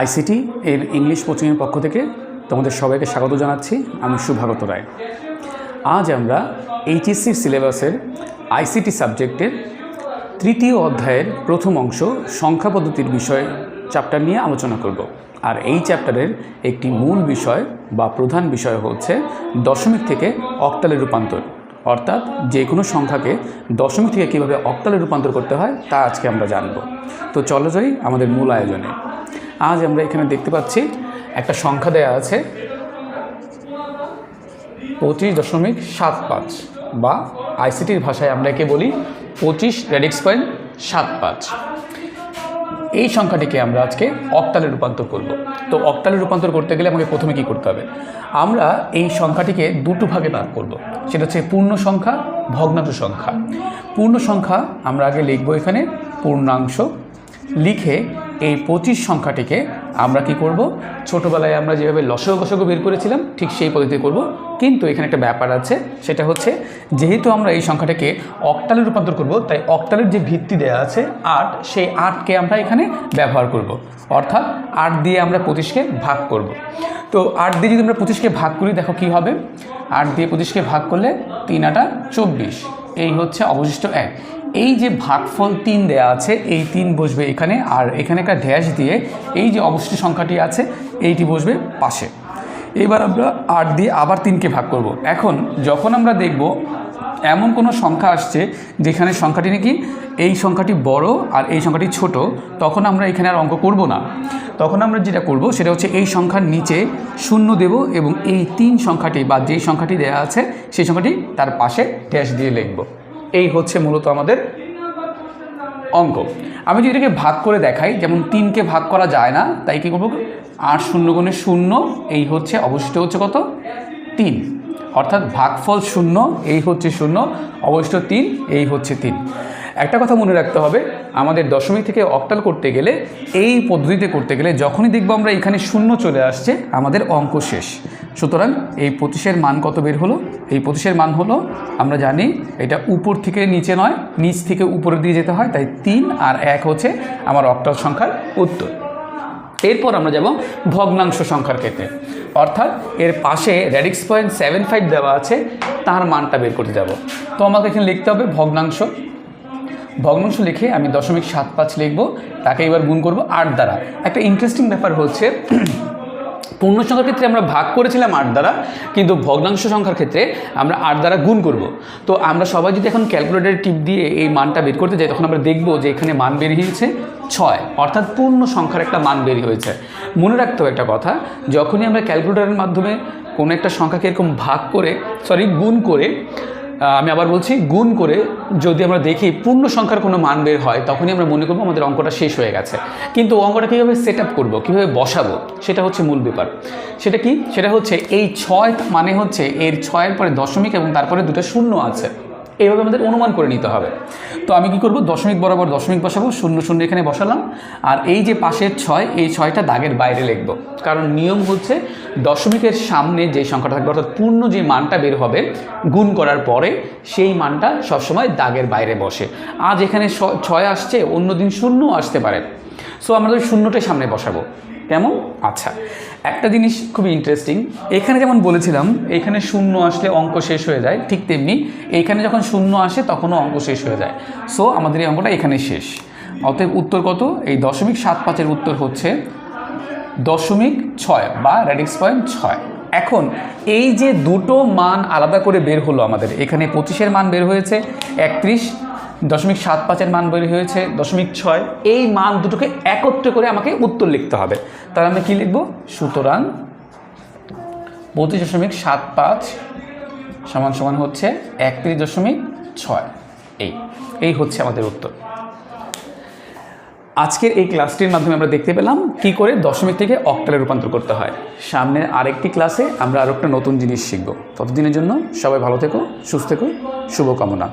ICT এর English কোচিংয়ের পক্ষ থেকে তোমাদের সবাইকে স্বাগত জানাচ্ছি। আমি সুভাগত রায়। আজ আমরা এইচএসসির সিলেবাসের আইসিটি সাবজেক্টের তৃতীয় অধ্যায়ের প্রথম অংশ সংখ্যা পদ্ধতির বিষয় চ্যাপ্টার নিয়ে আলোচনা করব। আর এই চ্যাপ্টারের একটি মূল বিষয় বা প্রধান বিষয় হচ্ছে দশমিক থেকে অক্টালে রূপান্তর। অর্থাৎ যে কোনো সংখ্যাকে দশমিক থেকে কীভাবে অক্টালে রূপান্তর করতে হয় তা আজকে আমরা জানব। তো চলো যাই আমাদের মূল আয়োজনে। আজ আমরা এখানে দেখতে পাচ্ছি একটা সংখ্যা দেয়া আছে পঁচিশ দশমিক সাত পাঁচ বা আইসিটির ভাষায় আমরা একে বলি পঁচিশ রেডিক্স পয়েন্ট সাত পাঁচ। এই সংখ্যাটিকে আমরা আজকে অক্টালে রূপান্তর করব। তো অক্টালে রূপান্তর করতে গেলে আমাকে প্রথমে কি করতে হবে? আমরা এই সংখ্যাটিকে দুটো ভাগে ভাগ করব। সেটা হচ্ছে পূর্ণ সংখ্যা, ভগ্নাংশ সংখ্যা। পূর্ণ সংখ্যা আমরা আগে লিখব এখানে পূর্ণাংশ। লিখে এই পঁচিশ সংখ্যাটিকে আমরা কি করব? ছোটোবেলায় আমরা যেভাবে লসক গসক বের করেছিলাম, ঠিক সেই পদ্ধতি করব। কিন্তু এখানে একটা ব্যাপার আছে, সেটা হচ্ছে যেহেতু আমরা এই সংখ্যাটাকে অক্টালে রূপান্তর করব, তাই অক্টালের যে ভিত্তি দেওয়া আছে, আট, সেই আটকে আমরা এখানে ব্যবহার করব। অর্থাৎ আট দিয়ে আমরা পঁচিশকে ভাগ করব। তো আট দিয়ে যদি আমরা পঁচিশকে ভাগ করি, দেখো কি হবে? আট দিয়ে পঁচিশকে ভাগ করলে তিন আটা চব্বিশ। এই হচ্ছে অবশিষ্ট এক। এই যে ভাগফল তিন দেয়া আছে, এই তিন বসবে এখানে, আর এখানে একটা ড্যাশ দিয়ে এই যে অবশিষ্ট সংখ্যাটি আছে, এইটি বসবে পাশে। এবার আমরা আট দিয়ে আবার তিনকে ভাগ করব। এখন যখন আমরা দেখব এমন কোনো সংখ্যা আসছে যেখানে সংখ্যাটি নাকি এই সংখ্যাটি বড় আর এই সংখ্যাটি ছোট, তখন আমরা এখানে আর অঙ্ক করব না। তখন আমরা যেটা করব সেটা হচ্ছে এই সংখ্যার নিচে শূন্য দেব এবং এই তিন সংখ্যাটি বা যেই সংখ্যাটি দেওয়া আছে, সেই সংখ্যাটি তার পাশে ড্যাশ দিয়ে লিখব। এই হচ্ছে মূলত আমাদের অঙ্ক। আমি যদি এটাকে ভাগ করে দেখাই, যেমন তিনকে ভাগ করা যায় না, তাই কী করব? আট শূন্য গুণে শূন্য, এই হচ্ছে অবশিষ্ট হচ্ছে কত? তিন। অর্থাৎ ভাগফল শূন্য, এই হচ্ছে শূন্য, অবশিষ্ট তিন, এই হচ্ছে তিন। একটা কথা মনে রাখতে হবে, আমাদের দশমিক থেকে অক্টাল করতে গেলে, এই পদ্ধতিতে করতে গেলে যখনই দেখব আমরা এখানে শূন্য চলে আসছে, আমাদের অঙ্ক শেষ। সুতরাং এই পঁচিশের মান কত বের হলো? এই পঁচিশের মান হলো, আমরা জানি এটা উপর থেকে নিচে নয়, নিচ থেকে উপরে দিয়ে যেতে হয়, তাই তিন আর এক হচ্ছে আমার অক্টাল সংখ্যার উত্তর। এরপর আমরা যাব ভগ্নাংশ সংখ্যার ক্ষেত্রে। অর্থাৎ এর পাশে র্যাডিক্স পয়েন্ট সেভেন ফাইভ দেওয়া আছে, তার মানটা বের করতে যাব। তো আমাকে এখানে লিখতে হবে ভগ্নাংশ। ভগ্নাংশ লিখে আমি দশমিক সাত পাঁচ লিখব, তাকে এবার গুণ করব আট দ্বারা। একটা ইন্টারেস্টিং ব্যাপার হচ্ছে, পূর্ণ সংখ্যার ক্ষেত্রে আমরা ভাগ করেছিলাম আট দ্বারা, কিন্তু ভগ্নাংশ সংখ্যার ক্ষেত্রে আমরা আট দ্বারা গুণ করব। তো আমরা সবাই যদি এখন ক্যালকুলেটার টিপ দিয়ে এই মানটা বের করতে যাই, তখন আমরা দেখব যে এখানে মান বেরিয়েছে ছয়, অর্থাৎ পূর্ণ সংখ্যার একটা মান বেরিয়ে হয়েছে। মনে রাখতে হবে একটা কথা, যখনই আমরা ক্যালকুলেটারের মাধ্যমে কোনো একটা সংখ্যাকে এরকম ভাগ করে সরি গুণ করে আমি আবার বলছি, গুণ করে যদি আমরা দেখি পূর্ণ সংখ্যার কোনো মান বের হয়, তখনই আমরা মনে করব আমাদের অঙ্কটা শেষ হয়ে গেছে। কিন্তু অঙ্কটা কীভাবে সেট আপ করব, কীভাবে বসাবো, সেটা হচ্ছে মূল ব্যাপার। সেটা কি? সেটা হচ্ছে এই ছয় মানে হচ্ছে এর ছয়ের পরে দশমিক এবং তারপরে দুটো শূন্য আছে। এইভাবে আমাদের অনুমান করে নিতে হবে। তো আমি কি করব? দশমিক বরাবর দশমিক বসাবো, শূন্য শূন্য এখানে বসালাম। আর এই যে পাশের ছয়, এই ছয়টা দাগের বাইরে লিখব। কারণ নিয়ম হচ্ছে দশমিকের সামনে যে সংখ্যাটা থাকবে, অর্থাৎ পূর্ণ যে মানটা বের হবে, গুণ করার পরে সেই মানটা সবসময় দাগের বাইরে বসে। আজ এখানে ছয় আসছে, অন্য দিন শূন্যও আসতে পারে। সো আমরা শূন্যটাই সামনে বসাবো। কেমন? আচ্ছা একটা জিনিস খুবই ইন্টারেস্টিং এখানে যেমন বলেছিলাম, এখানে শূন্য আসলে অঙ্ক শেষ হয়ে যায়, ঠিক তেমনি এখানে যখন শূন্য আসে তখনও অঙ্ক শেষ হয়ে যায়। সো আমাদের এই অঙ্কটা এখানে শেষ। অতএব উত্তর কত? এই দশমিক সাত পাঁচের উত্তর হচ্ছে দশমিক ছয় বা র্যাডিক্স পয়েন্ট ছয়। এখন এই যে দুটো মান আলাদা করে বের হলো আমাদের, এখানে পঁচিশের মান বের হয়েছে, একত্রিশ, দশমিক সাত পাঁচের মান বের হয়েছে, দশমিক ছয়, এই মান দুটোকে একত্রে করে আমাকে উত্তর লিখতে হবে। তাহলে আমি কী লিখব? সুতরাং পঁচিশ দশমিক সাত পাঁচ সমান সমান হচ্ছে একত্রিশ দশমিক ছয়, এই এই হচ্ছে আমাদের উত্তর। আজকের এই ক্লাসটির মাধ্যমে আমরা দেখতে পেলাম কি করে দশমিক থেকে অক্টালে রূপান্তর করতে হয়। সামনের আরেকটি ক্লাসে আমরা আরও একটা নতুন জিনিস শিখব। ততদিনের জন্য সবাই ভালো থেকো, সুস্থ থেকো, শুভকামনা।